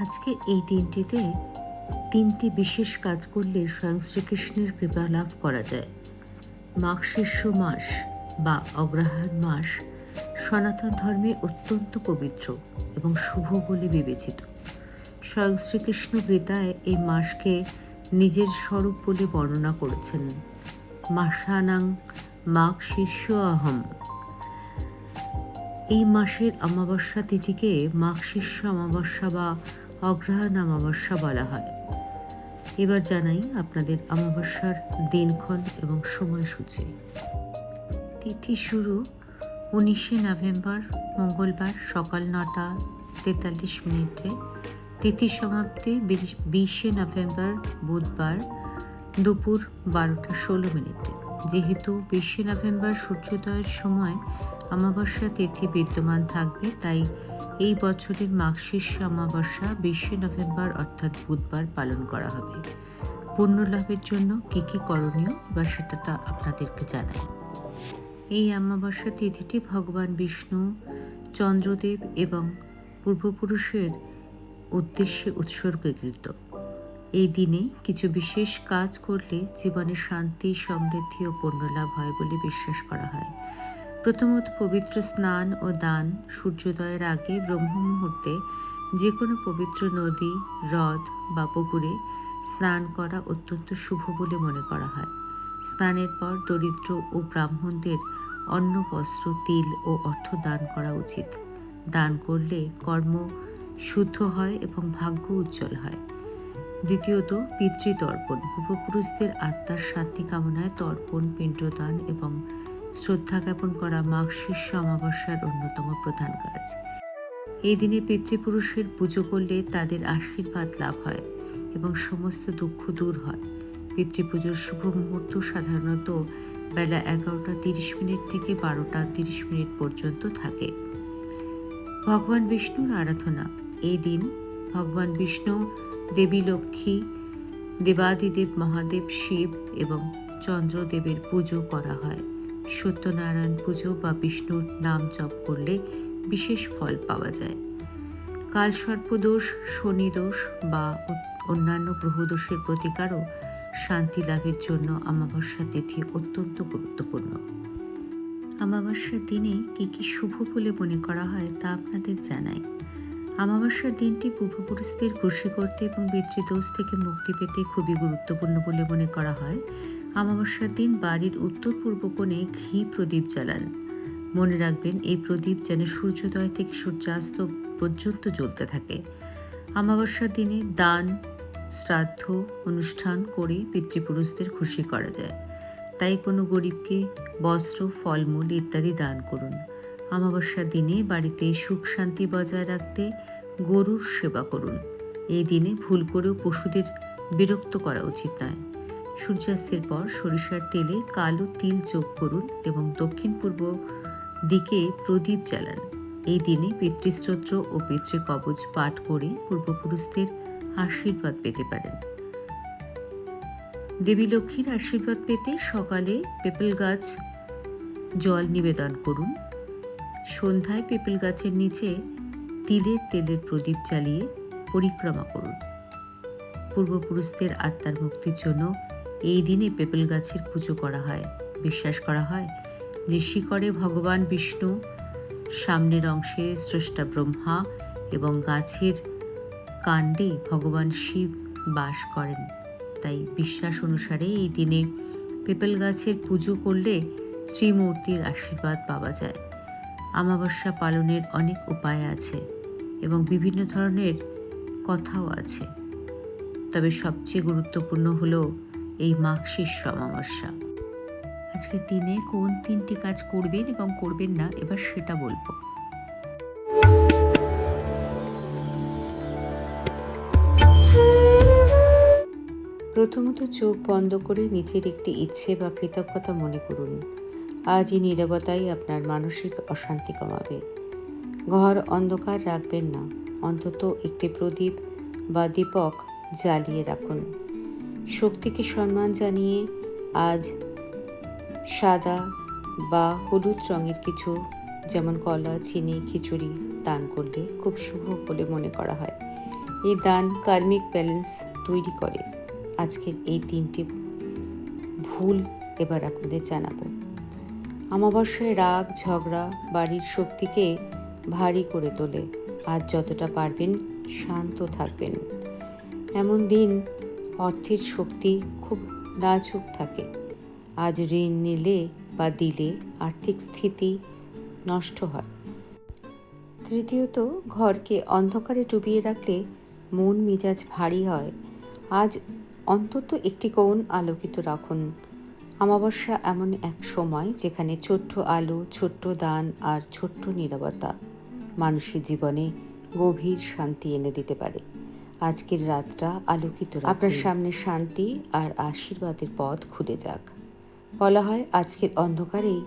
আজকে এই দিনটিতে তিনটি বিশেষ কাজ করলে স্বয়ং শ্রীকৃষ্ণের কৃপা লাভ করা যায়। মাঘ শীর্ষ মাস বা অগ্রহায়ণ মাস সনাতন ধর্মে অত্যন্ত পবিত্র এবং শুভ বলে বিবেচিত। স্বয়ং শ্রীকৃষ্ণ গীতায় এই মাসকে নিজের স্বরূপ বলে বর্ণনা করেছেন। মাসানাং মাঘ শীর্ষ অহম। এই মাসের অমাবস্যা তিথিকে মাঘ শীর্ষ অমাবস্যা বা অগ্রহায়ণ অমাবস্যা বলা হয়। এবার জানাই আপনাদের অমাবস্যার দিনক্ষণ এবং সময়সূচি। তিথি শুরু উনিশে নভেম্বর, মঙ্গলবার সকাল নটা তেতাল্লিশ মিনিটে। তিথি সমাপ্তি বিশে নভেম্বর, বুধবার দুপুর বারোটা ষোলো মিনিটে। যেহেতু বিশে নভেম্বর সূর্যোদয়ের সময় অমাবস্যা তিথি বিদ্যমান থাকবে, তাই এই বছরের মাঘশীর্ষ অমাবস্যা বিশে নভেম্বর অর্থাৎ বুধবার পালন করা হবে। পুণ্য লাভের জন্য কী কী করণীয় এবার সেটা তা আপনাদেরকে জানাই। এই অমাবস্যা তিথিটি ভগবান বিষ্ণু, চন্দ্রদেব এবং পূর্বপুরুষের উদ্দেশ্যে উৎসর্গীকৃত। এই দিনে কিছু বিশেষ কাজ করলে জীবনে শান্তি, সমৃদ্ধি ও পুণ্যলাভ হয় বলে বিশ্বাস করা হয়। প্রথমত পবিত্র স্নান ও দান সূর্যোদয়ের আগে ব্রহ্ম মুহূর্তে যে কোনো পবিত্র নদী, হ্রদ বা পুকুরে স্নান করা অত্যন্ত শুভ বলে মনে করা হয়। স্নানের পর দরিদ্র ও ব্রাহ্মণদের অন্ন, বস্ত্র, তিল ও অর্থ দান করা উচিত। দান করলে কর্ম শুদ্ধ হয় এবং ভাগ্য উজ্জ্বল হয়। দ্বিতীয়ত, পিতৃতর্পণ। পূর্বপুরুষদের আত্মার শান্তি কামনায় তর্পণ, পিণ্ডদান এবং শ্রদ্ধা জ্ঞাপন করা মাঘ শীর্ষ অমাবস্যার অন্যতম প্রধান কাজ। এই দিনে পিতৃপুরুষের পুজো করলে তাদের আশীর্বাদ লাভ হয় এবং সমস্ত দুঃখ দূর হয়। পিতৃপুজোর শুভ মুহূর্ত সাধারণত বেলা এগারোটা তিরিশ মিনিট থেকে বারোটা তিরিশ মিনিট পর্যন্ত থাকে। ভগবান বিষ্ণুর আরাধনা। এই দিন ভগবান বিষ্ণু, দেবী লক্ষ্মী, দেবাদিদেব মহাদেব শিব এবং চন্দ্রদেবের পুজো করা হয়। সত্যনারায়ণ পুজো বা বিষ্ণুর নাম জপ করলে বিশেষ ফল পাওয়া যায়। কালসর্পদোষ শনিদোষ বা অন্যান্য গ্রহদোষের প্রতিকারও শান্তি লাভের জন্য অমাবস্যা তিথি অত্যন্ত গুরুত্বপূর্ণ। অমাবস্যার দিনে কী কী শুভ বলে মনে করা হয় তা আপনাদের জানাই। অমাবস্যার দিনটি পূর্বপুরুষদের খুশি করতে এবং পিতৃদোষ থেকে মুক্তি পেতে খুবই গুরুত্বপূর্ণ বলে মনে করা হয়। অমাবস্যার দিন বাড়ির উত্তর পূর্ব কোণে ঘি প্রদীপ জ্বালান। মনে রাখবেন, এই প্রদীপ যেন সূর্যোদয় থেকে সূর্যাস্ত পর্যন্ত জ্বলতে থাকে। অমাবস্যার দিনে দান, শ্রাদ্ধ অনুষ্ঠান করে পিতৃপুরুষদের খুশি করা যায়। তাই কোনো গরিবকে বস্ত্র, ফলমূল ইত্যাদি দান করুন। অমাবস্যার দিনে বাড়িতে সুখ শান্তি বজায় রাখতে গরুর সেবা করুন। এই দিনে ভুল করেও পশুদের বিরক্ত করা উচিত নয়। সূর্যাস্তের পর সরিষার তেলে কালো তিল যোগ করুন এবং দক্ষিণ পূর্ব দিকে প্রদীপ জ্বালান। এই দিনে পিতৃস্তোত্র ও পিতৃকবচ পাঠ করে পূর্বপুরুষদের আশীর্বাদ পেতে পারেন। দেবী লক্ষ্মীর আশীর্বাদ পেতে সকালে পেপেল গাছ জল নিবেদন করুন। সন্ধ্যায় পেপেল গাছের নিচে তিলের তেলের প্রদীপ জ্বালিয়ে পরিক্রমা করুন। পূর্বপুরুষদের আত্মার মুক্তির জন্য এই দিনে পেপেল গাছের পুজো করা হয়। বিশ্বাস করা হয় যে শিকড়ে ভগবান বিষ্ণু, সামনের অংশে স্রষ্টা ব্রহ্মা এবং গাছের কাণ্ডে ভগবান শিব বাস করেন। তাই বিশ্বাস অনুসারে এই দিনে পেপেল গাছের পুজো করলে ত্রিমূর্তির আশীর্বাদ পাওয়া যায়। অমাবস্যা পালনের অনেক উপায় আছে এবং বিভিন্ন ধরনের কথাও আছে। তবে সবচেয়ে গুরুত্বপূর্ণ হলো এই মাঘ শীর্ষ অমাবস্যা আজকের দিনে কোন তিনটি কাজ করবেন এবং করবেন না, এবার সেটা বলব। প্রথমত চোখ বন্ধ করে নিজের একটি ইচ্ছে বা কৃতজ্ঞতা মনে করুন। আজ এই নিরবতাই আপনার মানসিক অশান্তি কমাবে। ঘর অন্ধকার রাখবেন না, অন্তত একটি প্রদীপ বা দীপক জ্বালিয়ে রাখুন। শক্তিকে সম্মান জানিয়ে আজ সাদা বা হলুদ রঙের কিছু, যেমন কলা, চিনি, খিচুড়ি দান করলে খুব শুভ বলে মনে করা হয়। এই দান কার্মিক ব্যালেন্স তৈরি করে। আজকের এই তিনটি ভুল এবার আপনাদের জানাব। অমাবস্যায় রাগ, ঝগড়া বাড়ির শক্তিকে ভারী করে তোলে। আজ যতটা পারবেন শান্ত থাকবেন। এমন দিন অর্থের শক্তি খুব নাজুক থাকে। আজ ঋণ নিলে বা দিলে আর্থিক স্থিতি নষ্ট হয়। তৃতীয়ত, ঘরকে অন্ধকারে ডুবিয়ে রাখলে মন মেজাজ ভারী হয়। আজ অন্তত একটি কোণ আলোকিত রাখুন। অমাবস্যা এমন এক সময় যেখানে ছোট্ট আলো, ছোট্ট দান আর ছোট্ট নীরবতা মানুষের জীবনে গভীর শান্তি এনে দিতে পারে। আজকের রাতটা আলোকিত। আপনার সামনে শান্তি আর আশীর্বাদের পথ খুলে যাক। বলা হয় আজকের অন্ধকারেই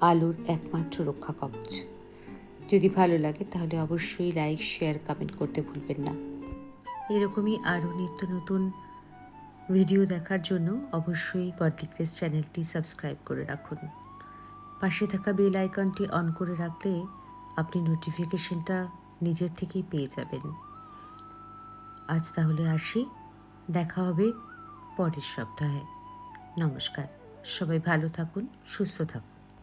আলোর একমাত্র রক্ষা কবচ। যদি ভালো লাগে তাহলে অবশ্যই লাইক শেয়ার কমেন্ট করতে ভুলবেন না। এরকমই আরও নিত্য নতুন ভিডিও দেখার জন্য অবশ্যই গডলিক্রেস চ্যানেলটি সাবস্ক্রাইব করে রাখুন। পাশে থাকা বেল আইকনটি অন করে রাখলে আপনি নোটিফিকেশনটা নিজের থেকেই পেয়ে যাবেন। আজ তাহলে আসি। দেখা হবে পরের সপ্তাহে। নমস্কার। সবাই ভালো থাকুন সুস্থ থাকুন।